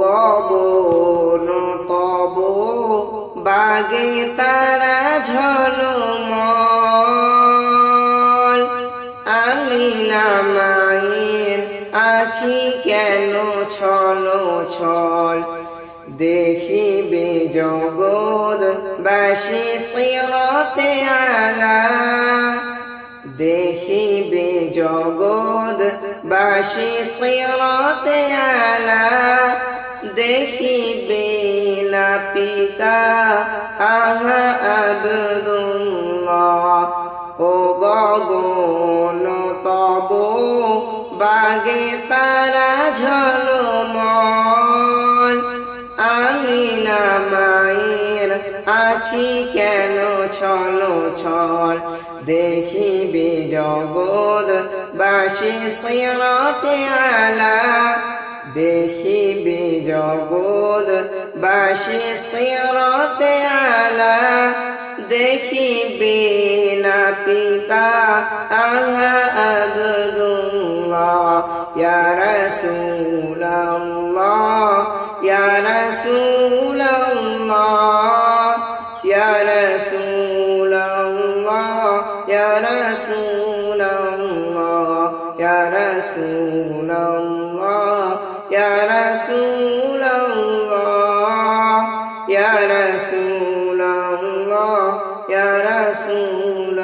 গগন তব বাগে তারা ঝলমল। আমি নামায়ের আখি কেন ছল ছল দেখিবে জগৎ বাসি সিরতে আলা। দেখিবে জগৎ বাসি সিরতে আলা। দেখিবে না পিতা, আহা আবদুল্লাহ। ও গগন, তব বাগে তারা ঝলমল। আখি কেন ছল ছল? দেখিবে জগৎ বাসি সিরতে আলা। দেখিবে জগৎ বাসি সিরতে আলা। দেখিবে না পিতা আহা আবদুল্লাহ। ইয়া রাসূলুল্লাহ ইয়া রাসূলুল্লাহ يا رسول الله يا رسول الله يا رسول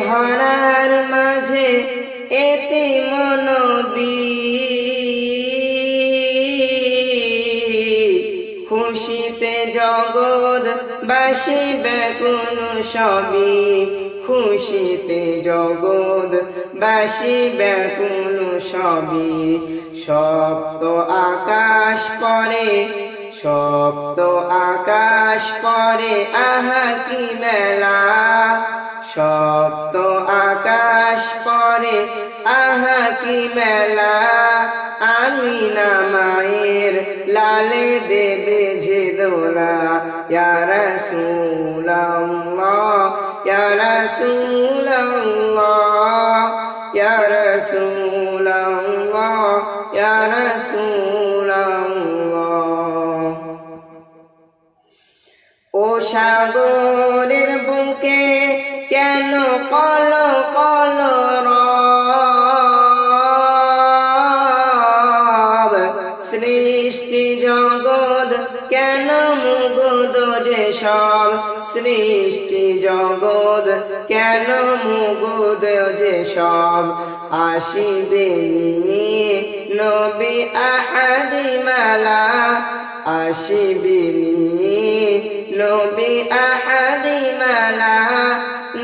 ধরার মাঝে এতে মনবী বাসিবে কোন সবই খুশিতে জগৎ। বাসিবে কোন সবই সপ্ত আকাশ পরে, সপ্ত আকাশ পরে, আহা কি মেলা। সপ্ত আকাশ পরে, আহা কি মেলা। আমি না মায়ের লালে দেবে যে দোলা يا رسول الله يا رسول الله يا رسول الله يا رسول الله ও সাগরের বুকে কেন কর সৃষ্টি জগৎ কেন মুগুদ যে সব? সৃষ্টি জগৎ কেন মুগুদ যে সব? আসিবে নবী আহাদি মালা আসিবিনি নবী আহাদি মালা,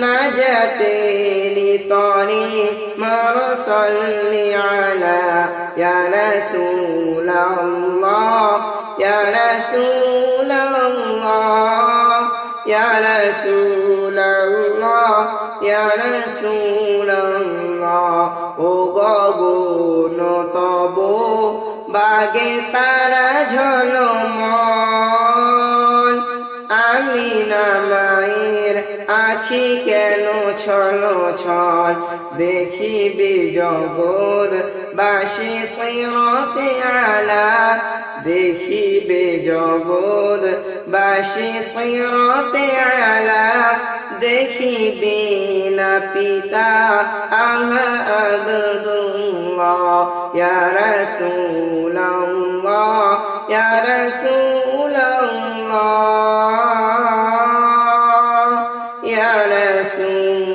না طريق صل على يا رسول الله يا رسول الله يا رسول الله يا رسول الله ও গগন তব বাগে তারা ঝলমল আমি নামাই মায়ের আখি কেন ছল ছল? দেখিবে জগৎ বাসি সিরতে আলা দেখিবে জগৎ বাসি সিরতে আলা দেখিবে না পিতা আহা আবদুল্লাহ, ইয়া রাসূলুল্লাহ। parece